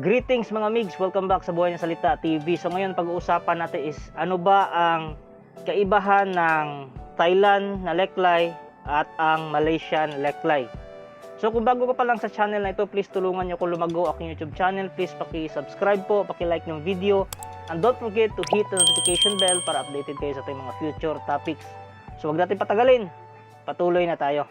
Greetings mga migs, welcome back sa Buhay ng Salita TV. So ngayon pag-uusapan natin is ano ba ang kaibahan ng Thailand na leklay at ang Malaysian leklay. So kung bago ka pa lang sa channel na ito, please tulungan niyo ko lumago aking YouTube channel. Please paki-subscribe po, paki-like ng video. And don't forget to hit the notification bell para updated kayo sa ating mga future topics. So wag natin patagalin, patuloy na tayo.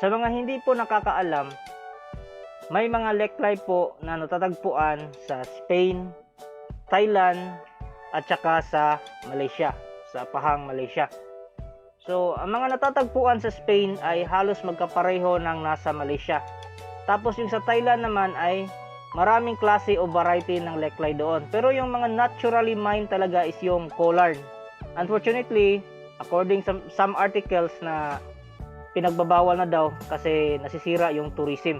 Sa mga hindi po nakakaalam, may mga leklay po na natatagpuan sa Spain, Thailand, at saka sa Malaysia, sa Pahang, Malaysia. So, ang mga natatagpuan sa Spain ay halos magkapareho ng nasa Malaysia. Tapos yung sa Thailand naman ay maraming klase o variety ng leklay doon. Pero yung mga naturally mined talaga is yung collard. Unfortunately, according sa some articles na pinagbabawal na daw kasi nasisira yung tourism.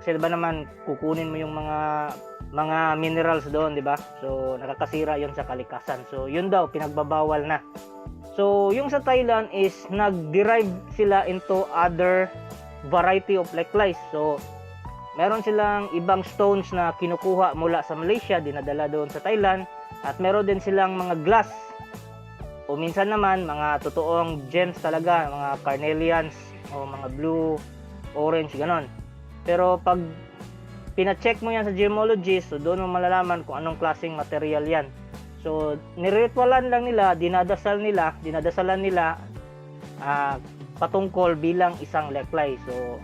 Kasi 'di ba naman kukunin mo yung mga mga minerals doon, 'di ba? So nakakasira 'yon sa kalikasan. So 'yun daw pinagbabawal na. So yung sa Thailand is nag-derive sila into other variety of leklais. So meron silang ibang stones na kinukuha mula sa Malaysia, dinadala doon sa Thailand at meron din silang mga glass o minsan naman mga totoong gems talaga, mga carnelians o mga blue, orange, ganon. Pero pag pina-check mo yan sa gemologist, so doon mo malalaman kung anong klaseng material yan. So, niritualan lang nila, dinadasal nila, dinadasalan nila ah, patungkol bilang isang leklay. So,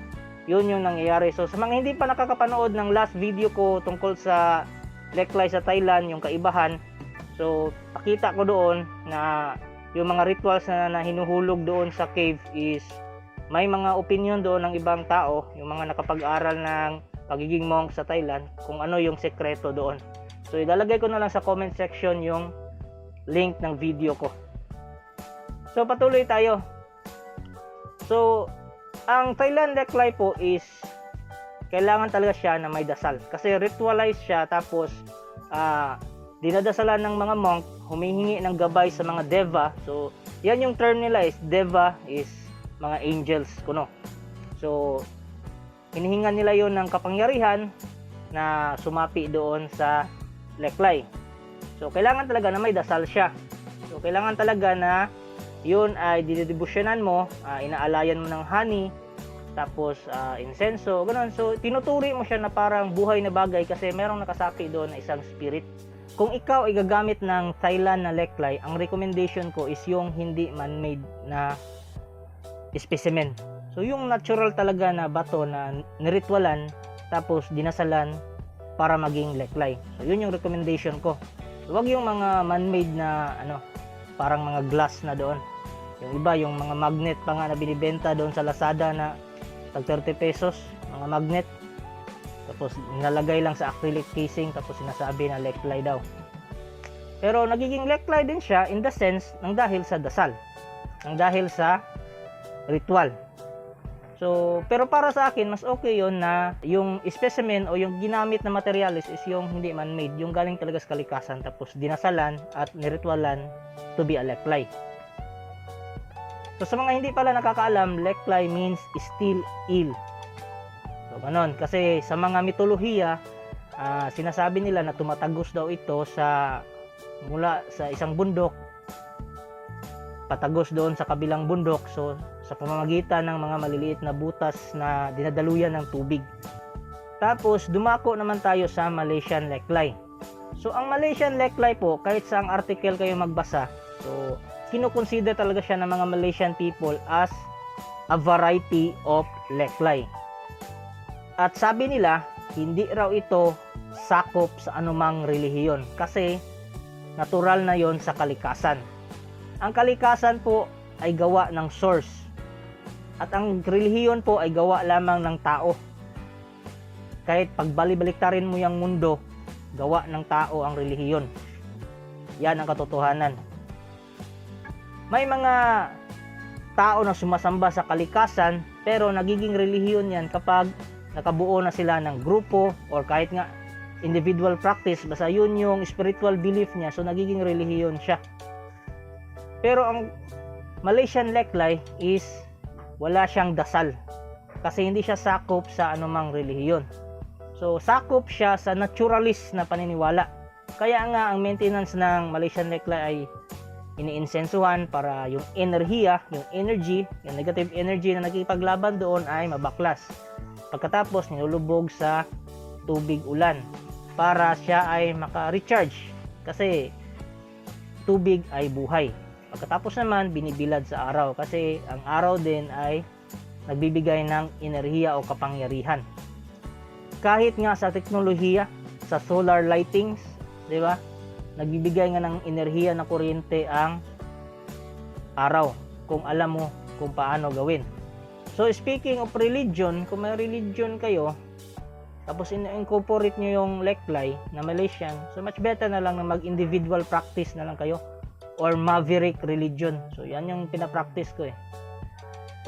yun yung nangyayari. So, sa mga hindi pa nakakapanood ng last video ko tungkol sa leklay sa Thailand, yung kaibahan, So, pakita ko doon na yung mga rituals na, na hinuhulog doon sa cave is may mga opinion doon ng ibang tao, yung mga nakapag-aral ng pagiging monk sa Thailand, kung ano yung sekreto doon. So, ilalagay ko na lang sa comment section yung link ng video ko. So, patuloy tayo. So, ang Thailand Leklay po is kailangan talaga siya na may dasal. Kasi ritualize siya tapos ah dinadasalan ng mga monk, humihingi ng gabay sa mga deva. So, yan yung term nila is deva is mga angels kuno. So, hinihingan nila yon ng kapangyarihan na sumapi doon sa leklay. So, kailangan talaga na may dasal siya. So, kailangan talaga na yun ay didibusyonan mo, ah, inaalayan mo ng honey, tapos ah, insenso, ganun. So, tinuturi mo siya na parang buhay na bagay kasi merong nakasapi doon na isang spirit. Kung ikaw ay gagamit ng Thailand na leklay, ang recommendation ko is yung hindi man-made na specimen. So yung natural talaga na bato na niritwalan tapos dinasalan para maging leklay. So yun yung recommendation ko. So, wag yung mga man-made na ano, parang mga glass na doon. Yung iba, yung mga magnet pa nga na binibenta doon sa Lazada na tag 30 pesos, mga magnet. Tapos nilalagay lang sa acrylic casing tapos sinasabi na leklay daw. Pero nagiging leklay din siya in the sense ng dahil sa dasal. Ng dahil sa ritual. So, pero para sa akin, mas okay yon na yung specimen o yung ginamit na materials is yung hindi man-made, yung galing talaga sa kalikasan, tapos dinasalan at niritualan to be a leklay. So, sa mga hindi pala nakakaalam, leklay means still ill. So, ganon. Kasi sa mga mitolohiya, ah, sinasabi nila na tumatagos daw ito sa mula sa isang bundok patagos doon sa kabilang bundok. So sa pamamagitan ng mga maliliit na butas na dinadaluyan ng tubig. Tapos dumako naman tayo sa Malaysian Leklay so ang Malaysian Leklay po kahit sa ang article kayo magbasa so kinukonsider talaga siya ng mga Malaysian people as a variety of Leklay at sabi nila hindi raw ito sakop sa anumang relihiyon kasi natural na yon sa kalikasan. Ang kalikasan po ay gawa ng source at ang relihiyon po ay gawa lamang ng tao. Kahit pagbalibaliktarin mo yung mundo, gawa ng tao ang relihiyon. Yan ang katotohanan. May mga tao na sumasamba sa kalikasan pero nagiging relihiyon yan kapag nakabuo na sila ng grupo or kahit nga individual practice basta yun yung spiritual belief niya so nagiging relihiyon siya Pero ang Malaysian Leklay is wala siyang dasal kasi hindi siya sakop sa anumang relihiyon. So sakop siya sa naturalist na paniniwala. Kaya nga ang maintenance ng Malaysian Leklay ay iniinsensuhan para yung enerhiya, yung energy, yung negative energy na nakipaglaban doon ay mabaklas. Pagkatapos nilulubog sa tubig ulan para siya ay maka-recharge kasi tubig ay buhay. Pagkatapos naman binibilad sa araw kasi ang araw din ay nagbibigay ng enerhiya o kapangyarihan. Kahit nga sa teknolohiya, sa solar lightings, 'di ba? Nagbibigay nga ng enerhiya na kuryente ang araw kung alam mo kung paano gawin. So speaking of religion, kung may religion kayo, tapos in-incorporate nyo yung Leklay na Malaysian, so much better na lang na mag-individual practice na lang kayo or Maverick religion. So yan yung pinapractice ko eh.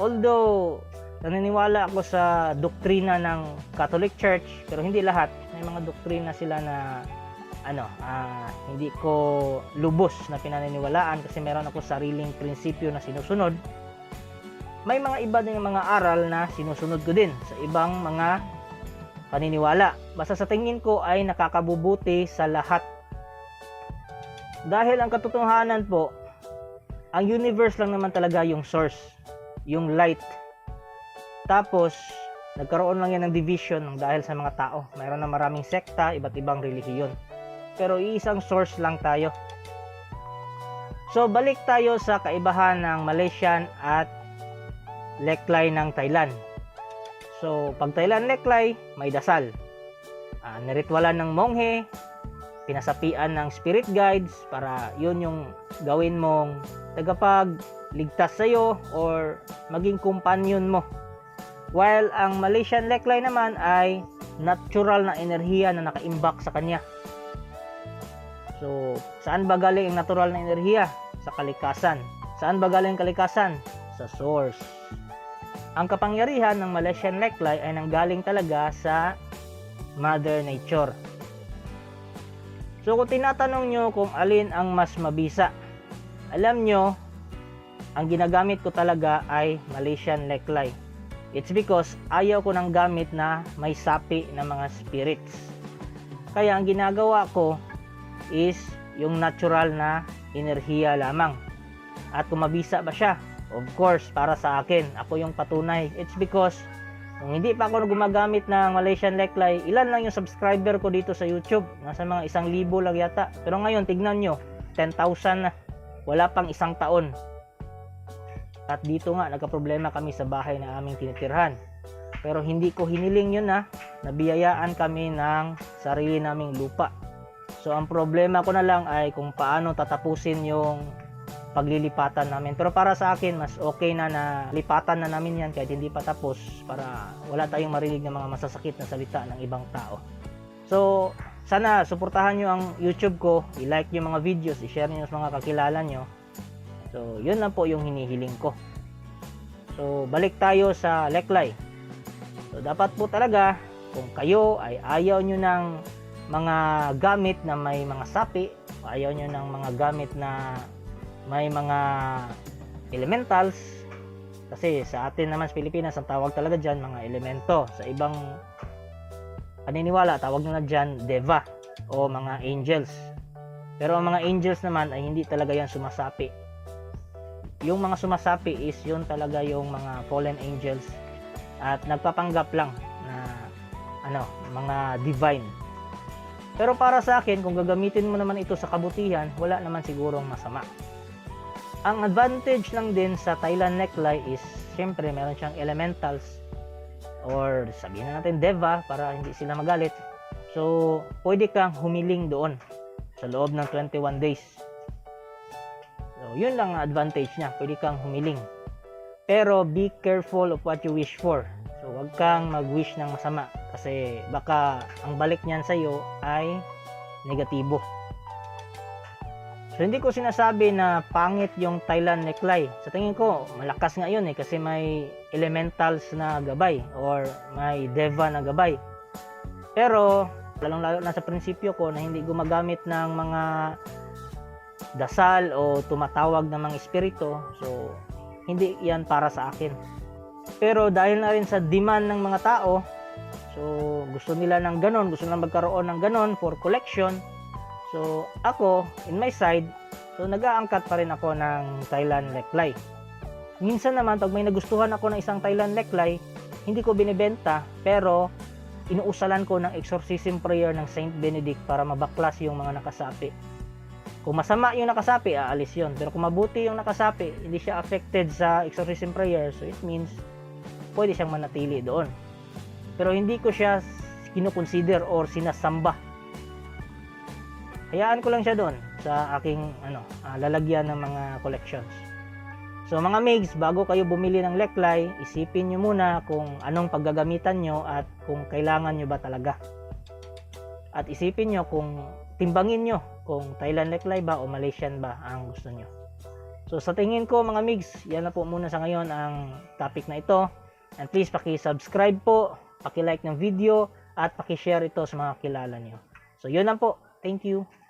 Although naniniwala ako sa doktrina ng Catholic Church, pero hindi lahat. May mga doktrina sila na ano, ah, hindi ko lubos na pinaniniwalaan kasi meron ako sariling prinsipyo na sinusunod. May mga iba din mga aral na sinusunod ko din sa ibang mga paniniwala. Basta sa tingin ko ay nakakabubuti sa lahat. Dahil ang katotohanan po, ang universe lang naman talaga yung source, yung light. Tapos, nagkaroon lang yan ng division dahil sa mga tao. Mayroon na maraming sekta, iba't ibang relihiyon. Pero iisang source lang tayo. So, balik tayo sa kaibahan ng Malaysian at Leklay ng Thailand. So, pag Thailand Leklay, may dasal. Uh, niritwalan ng monghe, pinasapian ng spirit guides para yun yung gawin mong tagapag ligtas sa'yo or maging companion mo. While ang Malaysian Leklay naman ay natural na enerhiya na nakaimbak sa kanya. So, saan ba galing ang natural na enerhiya? Sa kalikasan. Saan ba galing kalikasan? Sa source. Ang kapangyarihan ng Malaysian Leklay ay nanggaling talaga sa Mother Nature. So kung tinatanong nyo kung alin ang mas mabisa, alam nyo, ang ginagamit ko talaga ay Malaysian Leklay. It's because ayaw ko ng gamit na may sapi na mga spirits. Kaya ang ginagawa ko is yung natural na enerhiya lamang. At kung mabisa ba siya, of course, para sa akin, ako yung patunay. It's because kung hindi pa ako gumagamit ng Malaysian Leklay, ilan lang yung subscriber ko dito sa YouTube? Nasa mga isang libo lang yata. Pero ngayon, tignan nyo, 10,000 na. Wala pang isang taon. At dito nga, nagka-problema kami sa bahay na aming tinitirhan. Pero hindi ko hiniling yun na nabiyayaan kami ng sarili naming lupa. So ang problema ko na lang ay kung paano tatapusin yung paglilipatan namin. Pero para sa akin, mas okay na na lipatan na namin yan kahit hindi pa tapos para wala tayong marinig ng mga masasakit na salita ng ibang tao. So, sana suportahan nyo ang YouTube ko, i-like yung mga videos, i-share nyo sa mga kakilala nyo. So, yun lang po yung hinihiling ko. So, balik tayo sa Leklay. So, dapat po talaga, kung kayo ay ayaw nyo ng mga gamit na may mga sapi, ayaw nyo ng mga gamit na may mga elementals. Kasi sa atin naman sa Pilipinas ang tawag talaga dyan mga elemento. Sa ibang paniniwala tawag nila dyan deva o mga angels. Pero ang mga angels naman ay hindi talaga yan sumasapi. Yung mga sumasapi is yun talaga yung mga fallen angels at nagpapanggap lang na ano mga divine. Pero para sa akin kung gagamitin mo naman ito sa kabutihan wala naman sigurong masama ang advantage lang din sa Thailand Necklie is syempre meron siyang elementals or sabihin na natin Deva para hindi sila magalit. So, pwede kang humiling doon sa loob ng 21 days. So, yun lang ang advantage niya. Pwede kang humiling. Pero be careful of what you wish for. So, wag kang mag-wish ng masama kasi baka ang balik niyan sa iyo ay negatibo. So hindi ko sinasabi na pangit yung Thailand neckline. Sa tingin ko, malakas nga yun eh kasi may elementals na gabay or may deva na gabay. Pero lalong lalo na sa prinsipyo ko na hindi gumagamit ng mga dasal o tumatawag ng mga espiritu. So, hindi yan para sa akin. Pero dahil na rin sa demand ng mga tao, so gusto nila ng ganon, gusto nila magkaroon ng ganon for collection. So, ako, in my side, so nag-aangkat pa rin ako ng Thailand Leklay. Minsan naman, pag may nagustuhan ako ng isang Thailand Leklay, hindi ko binibenta, pero inuusalan ko ng exorcism prayer ng Saint Benedict para mabaklas yung mga nakasapi. Kung masama yung nakasapi, aalis yun. Pero kung mabuti yung nakasapi, hindi siya affected sa exorcism prayer, so it means pwede siyang manatili doon. Pero hindi ko siya kinukonsider or sinasamba. Hayaan ko lang siya doon sa aking ano, ah, lalagyan ng mga collections. So mga migs, bago kayo bumili ng leklay, isipin nyo muna kung anong paggagamitan nyo at kung kailangan nyo ba talaga. At isipin nyo kung timbangin nyo kung Thailand leklay ba o Malaysian ba ang gusto nyo. So sa tingin ko mga migs, yan na po muna sa ngayon ang topic na ito. And please paki-subscribe po, paki-like ng video at paki-share ito sa mga kilala nyo. So yun lang po. Thank you.